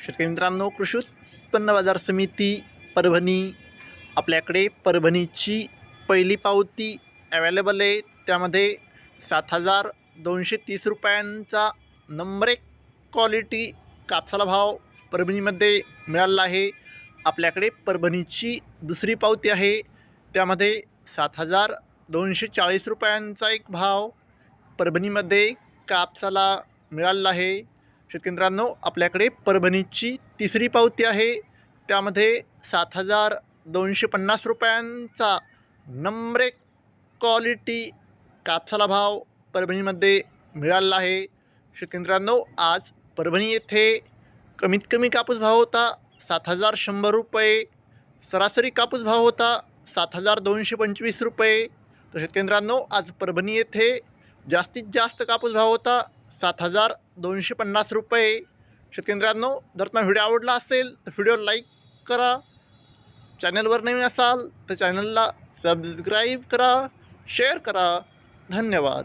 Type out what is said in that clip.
शेतकरी मित्रांनो कृषी उत्पन्न बाजार समिती परभणी. आपल्याकडे परभणीची पहिली पावती अवेलेबल आहे. त्यामध्ये सात हजार दोनशे तीस रुपयांचा नंबर एक क्वालिटी कापसाला भाव परभणीमध्ये मिळाला आहे. आपल्याकडे परभणीची दुसरी पावती आहे. त्यामध्ये सात हजार दोनशे चाळीस रुपयांचा एक भाव परभणीमध्ये कापसाला मिळालेला आहे. शेतकरी मित्रांनो आपल्याकडे परभणीची तिसरी पावती आहे. त्यामध्ये सात हजार दोनशे पन्नास रुपयांचा नम्रे क्वालिटी कापसाला भाव परभणीमध्ये मिळालेला आहे. शेतकरी मित्रांनो आज परभणी येथे कमीत कमी कापूस भाव होता सात हजार शंभर रुपये. सरासरी कापूस भाव होता सात हजार दोनशे पंचवीस रुपये. तर शेतकरी मित्रांनो आज परभणी येथे जास्तीत जास्त कापूस भाव होता सात हजार दोनशे पन्नास रुपये. शेतकरी जर तुम्हाला व्हिडिओ आवडला असेल तर व्हिडिओ लाईक करा. चॅनलवर नवीन असाल तर चॅनलला सबस्क्राईब करा शेअर करा. धन्यवाद.